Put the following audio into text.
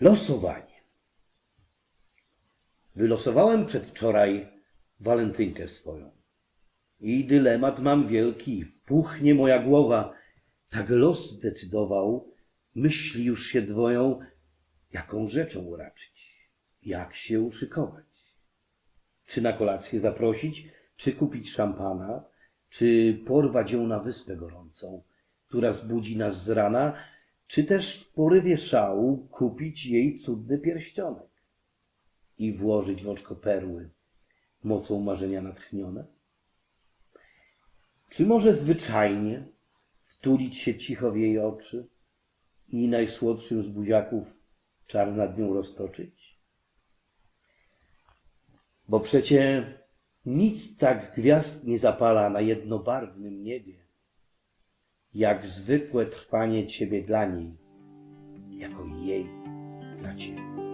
Losowanie. Wylosowałem przedwczoraj walentynkę swoją. I dylemat mam wielki, puchnie moja głowa. Tak los zdecydował, myśli już się dwoją, jaką rzeczą uraczyć, jak się uszykować. Czy na kolację zaprosić, czy kupić szampana, czy porwać ją na wyspę gorącą, która zbudzi nas z rana, czy też w porywie szału kupić jej cudny pierścionek i włożyć w oczko perły, mocą marzenia natchnione? Czy może zwyczajnie wtulić się cicho w jej oczy i najsłodszym z buziaków czar nad nią roztoczyć? Bo przecie nic tak gwiazd nie zapala na jednobarwnym niebie, jak zwykłe trwanie Ciebie dla niej, jako jej dla Ciebie.